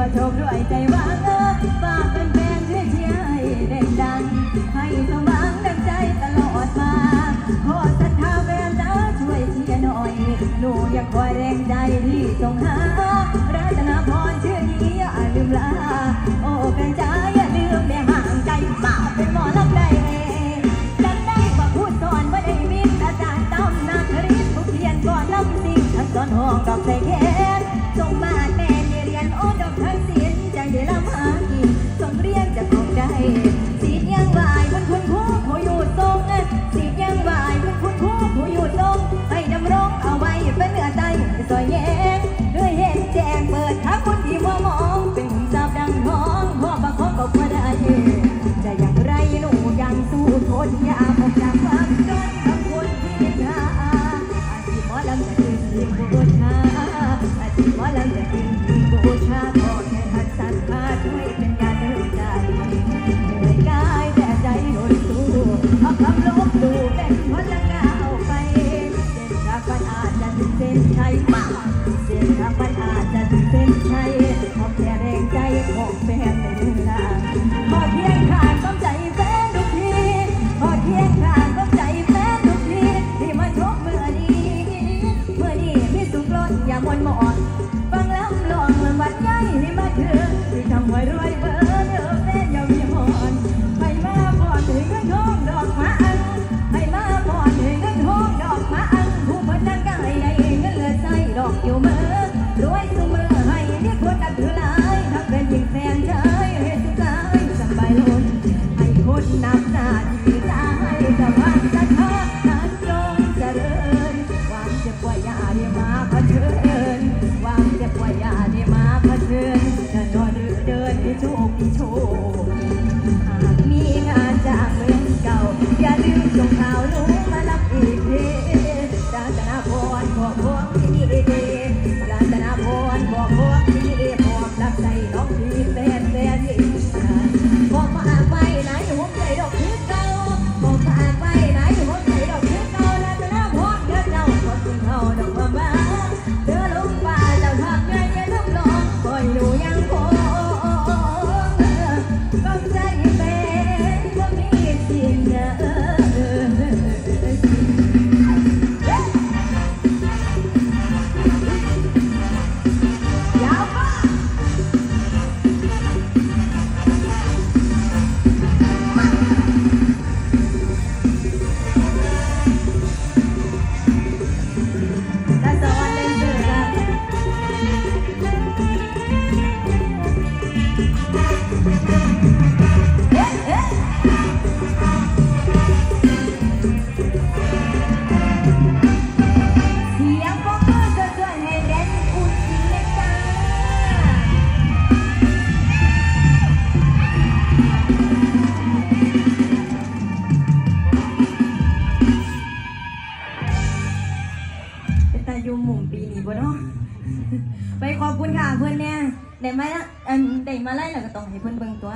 ว่าโชคด้วยใจว่างเออฝากเป็นแฟนช่วยเชียร์ให้เด่นดัง ให้สมหวังดังใจตลอดมา ขอศรัทธาแฟนนะช่วยเชียร์หน่อย หนูอยากคอยแรงใจที่ส่งหา สู้ทนยามออกจากความจนกับคนที่นินทาอาชีพหมอลำจะดึงดึงบูชาอาชีพหมอลำจะดึงดึงบูชาขอแค่ทักษะพาช่วยเป็นยาเดินใจเหนื่อยกายแต่ใจโดนสู้เอาคำลบดูเป็นพลัง อ่อน ฟังแล้วหลองมันวัดใหญ่ให้มาถึงที่ทำไว้รวยเบอร์เด้อแฟนย่ามีหอนไปมาพอถึงเงินทองดอกมาอันให้มาพอถึงเงินทองดอกมาอันผู้คนนั้นก็ให้ได้เงินเหลือใส่ดอกอยู่เมื่อรวยสุเมื่อให้เรียกคนนับถือหลายทั้งเป็นหญิงแฟนชายให้สุดท้ายสบายล้นให้คนนับหน้าที่ โชคหากมีงานจากเมืองเก่า อย่าลืมส่งข่าวหนู อยุมหมุมปีนี้บ่เนาะไปขอบคุณค่ะเพื่อนเนี่ยได้มาละอันได้มาไล่แล้วก็ต้องให้เพื่อนเบิ่งตัว